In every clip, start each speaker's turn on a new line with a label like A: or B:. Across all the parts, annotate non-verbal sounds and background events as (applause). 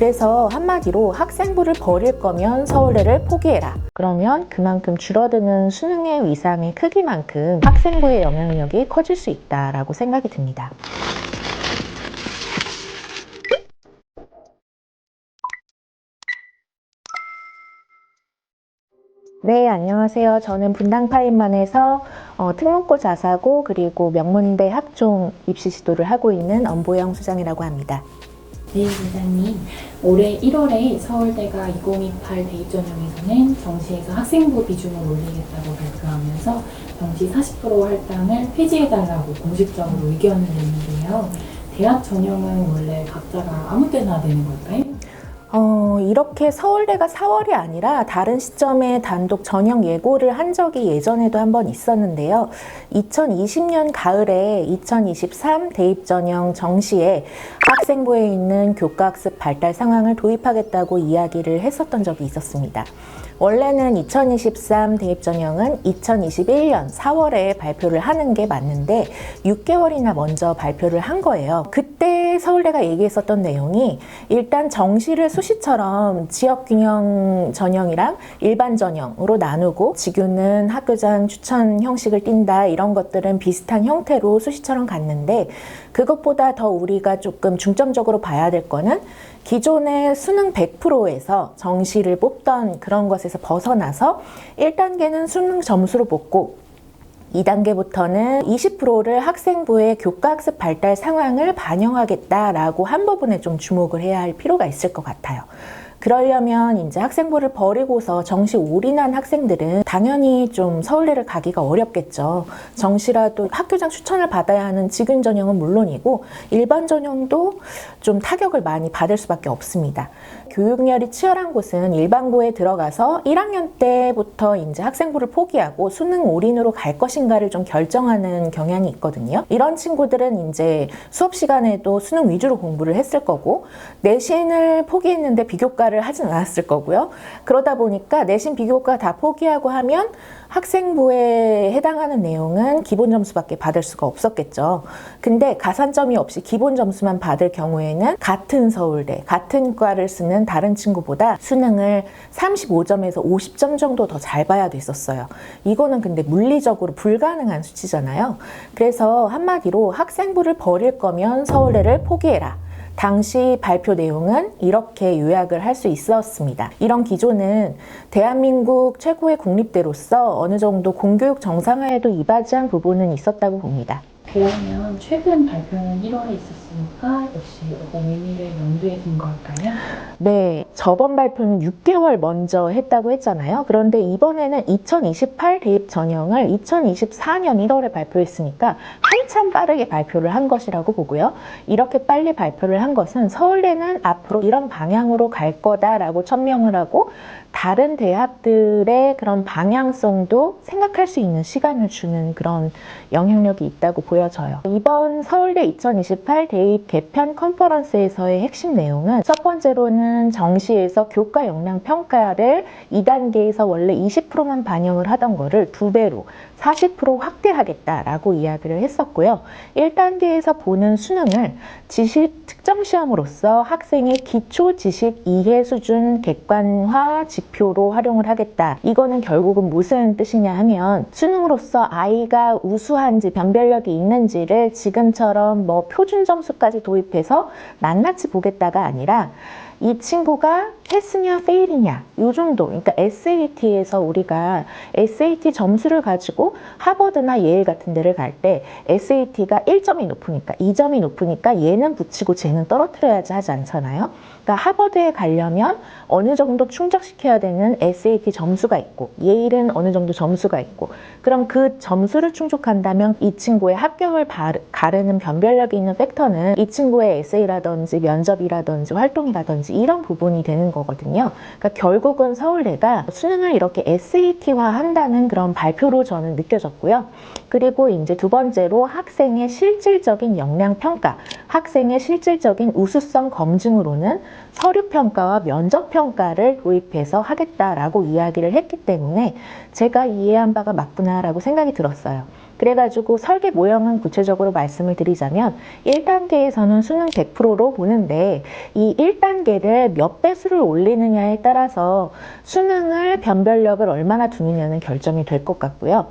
A: 그래서 한마디로 학생부를 버릴 거면 서울대를 포기해라. 그러면 그만큼 줄어드는 수능의 위상의 크기만큼 학생부의 영향력이 커질 수 있다라고 생각이 듭니다. 네, 안녕하세요. 저는 분당파인만에서 어, 특목고 자사고 그리고 명문대 학종 입시 지도를 하고 있는 엄보영 수장이라고 합니다.
B: 네, 부장님. 올해 1월에 서울대가 2028 대입 전형에서는 정시에서 학생부 비중을 올리겠다고 발표하면서 정시 40% 할당을 폐지해달라고 공식적으로 의견을 냈는데요. 대학 전형은 원래 각자가 아무 때나 되는 걸까요?
A: 어, 이렇게 서울대가 4월이 아니라 다른 시점에 단독 전형 예고를 한 적이 예전에도 한 번 있었는데요. 2020년 가을에 2023 대입 전형 정시에 학생부에 있는 교과학습 발달 상황을 도입하겠다고 이야기를 했었던 적이 있었습니다. 원래는 2023 대입 전형은 2021년 4월에 발표를 하는 게 맞는데 6개월이나 먼저 발표를 한 거예요. 그때 서울대가 얘기했었던 내용이 일단 정시를 수시처럼 지역 균형 전형이랑 일반 전형으로 나누고 지규는 학교장 추천 형식을 띈다 이런 것들은 비슷한 형태로 수시처럼 갔는데 그것보다 더 우리가 조금 중점적으로 봐야 될 거는 기존의 수능 100%에서 정시를 뽑던 그런 것에서 벗어나서 1단계는 수능 점수로 뽑고 2단계부터는 20%를 학생부의 교과학습 발달 상황을 반영하겠다라고 한 부분에 좀 주목을 해야 할 필요가 있을 것 같아요. 그러려면 이제 학생부를 버리고서 정시 올인한 학생들은 당연히 좀 서울대를 가기가 어렵겠죠. 정시라도 학교장 추천을 받아야 하는 직윤 전형은 물론이고 일반 전형도 좀 타격을 많이 받을 수밖에 없습니다. 교육열이 치열한 곳은 일반고에 들어가서 1학년 때부터 이제 학생부를 포기하고 수능 올인으로 갈 것인가를 좀 결정하는 경향이 있거든요. 이런 친구들은 이제 수업 시간에도 수능 위주로 공부를 했을 거고 내신을 포기했는데 비교과 를 하진 않았을 거고요. 그러다 보니까 내신 비교과 다 포기하고 하면 학생부에 해당하는 내용은 기본 점수밖에 받을 수가 없었겠죠. 근데 가산점이 없이 기본 점수만 받을 경우에는 같은 서울대, 같은 과를 쓰는 다른 친구보다 수능을 35점에서 50점 정도 더 잘 봐야 됐었어요. 이거는 근데 물리적으로 불가능한 수치잖아요. 그래서 한마디로 학생부를 버릴 거면 서울대를 포기해라. 당시 발표 내용은 이렇게 요약을 할 수 있었습니다. 이런 기조는 대한민국 최고의 국립대로서 어느 정도 공교육 정상화에도 이바지한 부분은 있었다고 봅니다.
B: 그러면 최근 발표는 1월에 있었으니까 역시 의미를 염두에 둔 걸까요?
A: 네, 저번 발표는 6개월 먼저 했다고 했잖아요. 그런데 이번에는 2028 대입 전형을 2024년 1월에 발표했으니까 한참 빠르게 발표를 한 것이라고 보고요. 이렇게 빨리 발표를 한 것은 서울대는 앞으로 이런 방향으로 갈 거다라고 천명을 하고 다른 대학들의 그런 방향성도 생각할 수 있는 시간을 주는 그런 영향력이 있다고 보여 져요. 이번 서울대 2028 대입 개편 컨퍼런스에서의 핵심 내용은 첫 번째로는 정시에서 교과 역량 평가를 2단계에서 원래 20%만 반영을 하던 거를 두 배로 40% 확대하겠다라고 이야기를 했었고요. 1단계에서 보는 수능을 지식 특정 시험으로서 학생의 기초 지식 이해 수준 객관화 지표로 활용을 하겠다. 이거는 결국은 무슨 뜻이냐 하면 수능으로서 아이가 우수한지 변별력이 있는 지를 지금처럼 뭐 표준 점수까지 도입해서 낱낱이 보겠다가 아니라 이 친구가 패스냐 페일이냐 요 정도. 그러니까 SAT에서 우리가 SAT 점수를 가지고 하버드나 예일 같은 데를 갈 때 SAT가 1점이 높으니까 2점이 높으니까 얘는 붙이고 쟤는 떨어뜨려야지 하지 않잖아요? 그러니까 하버드에 가려면 어느 정도 충족시켜야 되는 SAT 점수가 있고 예일은 어느 정도 점수가 있고 그럼 그 점수를 충족한다면 이 친구의 합격을 가르는 변별력이 있는 팩터는 이 친구의 에세이라든지 면접이라든지 활동이라든지 이런 부분이 되는 거거든요. 그러니까 결국은 서울대가 수능을 이렇게 SAT화 한다는 그런 발표로 저는 느껴졌고요. 그리고 이제 두 번째로 학생의 실질적인 역량 평가, 학생의 실질적인 우수성 검증으로는 서류 평가와 면접 평가를 도입해서 하겠다라고 이야기를 했기 때문에 제가 이해한 바가 맞구나라고 생각이 들었어요. 그래가지고 설계 모형은 구체적으로 말씀을 드리자면 1단계에서는 수능 100%로 보는데 이 1단계를 몇 배수를 올리느냐에 따라서 수능을 변별력을 얼마나 두느냐는 결정이 될 것 같고요.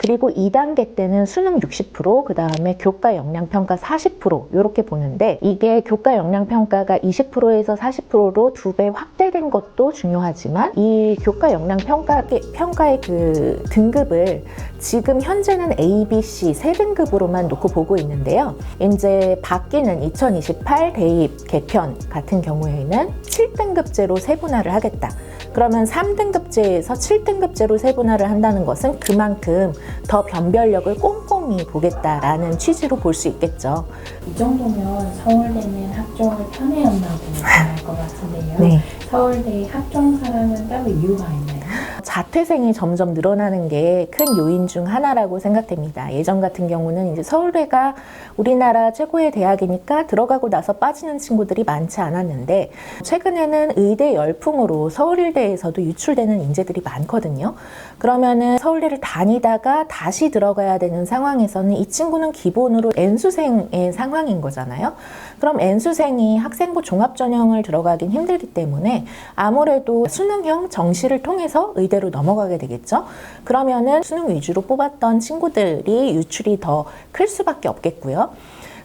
A: 그리고 2단계 때는 수능 60%, 그 다음에 교과 역량 평가 40% 이렇게 보는데 이게 교과 역량 평가가 20%에서 40%로 두 배 확대된 것도 중요하지만 이 교과 역량 평가 평가의 그 등급을 지금 현재는 A, B, C 세 등급으로만 놓고 보고 있는데요. 이제 바뀌는 2028 대입 개편 같은 경우에는 7등급제로 세분화를 하겠다. 그러면 3등급제에서 7등급제로 세분화를 한다는 것은 그만큼 더 변별력을 꼼꼼히 보겠다라는 취지로 볼 수 있겠죠.
B: 이 정도면 서울대는 학종을 편애한다고 생각할 (laughs) 것 같은데요.
A: 네.
B: 서울대 학종 사랑은 따로 이유가 있나요?
A: 자퇴생이 점점 늘어나는 게 큰 요인 중 하나라고 생각됩니다. 예전 같은 경우는 이제 서울대가 우리나라 최고의 대학이니까 들어가고 나서 빠지는 친구들이 많지 않았는데 최근에는 의대 열풍으로 서울일대에서도 유출되는 인재들이 많거든요. 그러면은 서울대를 다니다가 다시 들어가야 되는 상황에서는 이 친구는 기본으로 N수생의 상황인 거잖아요. 그럼 N수생이 학생부 종합전형을 들어가긴 힘들기 때문에 아무래도 수능형 정시를 통해서 의 대로 넘어가게 되겠죠. 그러면은 수능 위주로 뽑았던 친구들이 유출이 더 클 수밖에 없겠고요.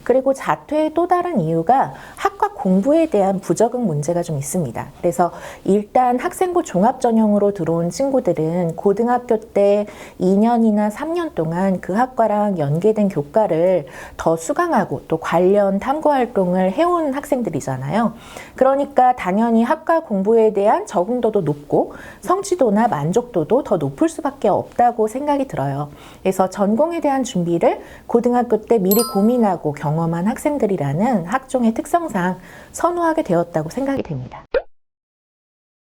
A: 그리고 자퇴의 또 다른 이유가 학과 공부에 대한 부적응 문제가 좀 있습니다. 그래서 일단 학생부 종합 전형으로 들어온 친구들은 고등학교 때 2년이나 3년 동안 그 학과랑 연계된 교과를 더 수강하고 또 관련 탐구 활동을 해온 학생들이잖아요. 그러니까 당연히 학과 공부에 대한 적응도도 높고 성취도나 만족도도 더 높을 수밖에 없다고 생각이 들어요. 그래서 전공에 대한 준비를 고등학교 때 미리 고민하고 경 험한 학생들이라는 학종의 특성상 선호하게 되었다고 생각이 됩니다.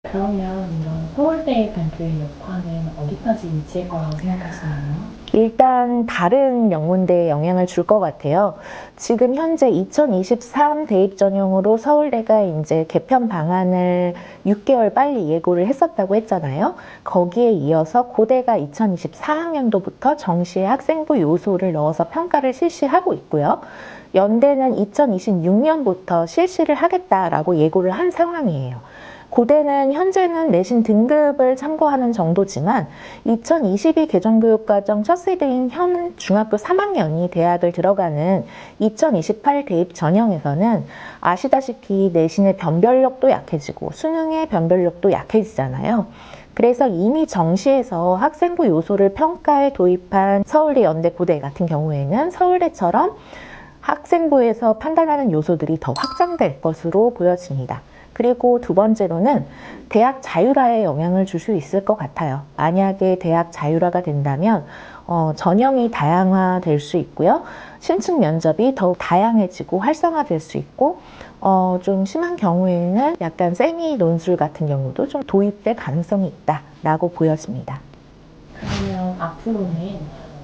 B: 그러면 이런 서울대 발표의 여파는 어디까지 미칠 거라고 생각하시나요?
A: 일단 다른 영문대에 영향을 줄 것 같아요. 지금 현재 2023 대입 전형으로 서울대가 이제 개편 방안을 6개월 빨리 예고를 했었다고 했잖아요. 거기에 이어서 고대가 2024학년도부터 정시에 학생부 요소를 넣어서 평가를 실시하고 있고요. 연대는 2026년부터 실시를 하겠다라고 예고를 한 상황이에요. 고대는 현재는 내신 등급을 참고하는 정도지만 2022 개정교육과정 첫 세대인 현 중학교 3학년이 대학을 들어가는 2028 대입 전형에서는 아시다시피 내신의 변별력도 약해지고 수능의 변별력도 약해지잖아요. 그래서 이미 정시에서 학생부 요소를 평가에 도입한 서울대, 연대, 고대 같은 경우에는 서울대처럼 학생부에서 판단하는 요소들이 더 확장될 것으로 보여집니다. 그리고 두 번째로는 대학 자율화에 영향을 줄 수 있을 것 같아요. 만약에 대학 자율화가 된다면 어, 전형이 다양화될 수 있고요. 신층 면접이 더욱 다양해지고 활성화될 수 있고 어, 좀 심한 경우에는 약간 세미 논술 같은 경우도 좀 도입될 가능성이 있다라고 보여집니다.
B: 그러면 앞으로는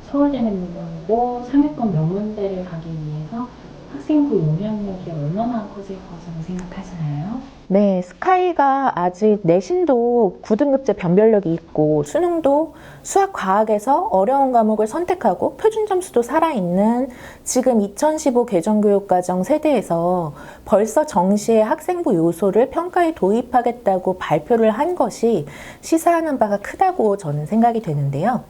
B: 서울대는 물론이고 상위권 명문대를 가기 위해서 학생부 영향력이 얼마나 커질 것으로 생각하시나요?
A: 네, 스카이가 아직 내신도 9등급제 변별력이 있고 수능도 수학 과학에서 어려운 과목을 선택하고 표준 점수도 살아있는 지금 2015 개정교육과정 세대에서 벌써 정시에 학생부 요소를 평가에 도입하겠다고 발표를 한 것이 시사하는 바가 크다고 저는 생각이 되는데요.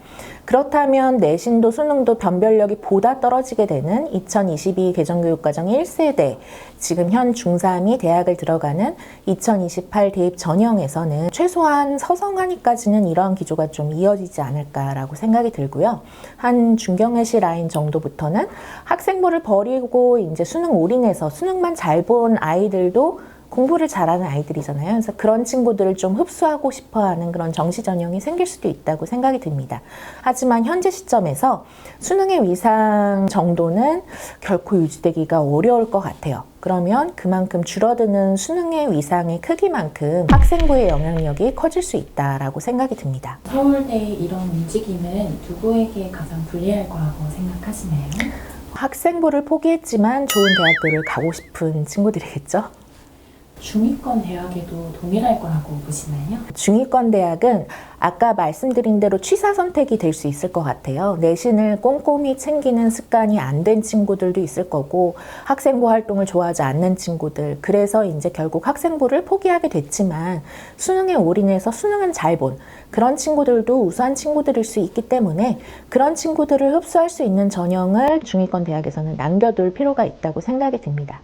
A: 그렇다면 내신도 수능도 변별력이 보다 떨어지게 되는 2022 개정교육과정 1세대 지금 현 중3이 대학을 들어가는 2028 대입 전형에서는 최소한 서성하니까지는 이러한 기조가 좀 이어지지 않을까라고 생각이 들고요. 한 중경외시 라인 정도부터는 학생부를 버리고 이제 수능 올인해서 수능만 잘 본 아이들도 공부를 잘하는 아이들이잖아요. 그래서 그런 친구들을 좀 흡수하고 싶어 하는 그런 정시 전형이 생길 수도 있다고 생각이 듭니다. 하지만 현재 시점에서 수능의 위상 정도는 결코 유지되기가 어려울 것 같아요. 그러면 그만큼 줄어드는 수능의 위상의 크기만큼 학생부의 영향력이 커질 수 있다라고 생각이 듭니다.
B: 서울대의 이런 움직임은 누구에게 가장 불리할 거라고 생각하시나요?
A: 학생부를 포기했지만 좋은 대학교를 가고 싶은 친구들이겠죠.
B: 중위권 대학에도 동일할 거라고 보시나요?
A: 중위권 대학은 아까 말씀드린 대로 취사 선택이 될 수 있을 것 같아요. 내신을 꼼꼼히 챙기는 습관이 안 된 친구들도 있을 거고 학생부 활동을 좋아하지 않는 친구들 그래서 이제 결국 학생부를 포기하게 됐지만 수능에 올인해서 수능은 잘 본 그런 친구들도 우수한 친구들일 수 있기 때문에 그런 친구들을 흡수할 수 있는 전형을 중위권 대학에서는 남겨둘 필요가 있다고 생각이 듭니다.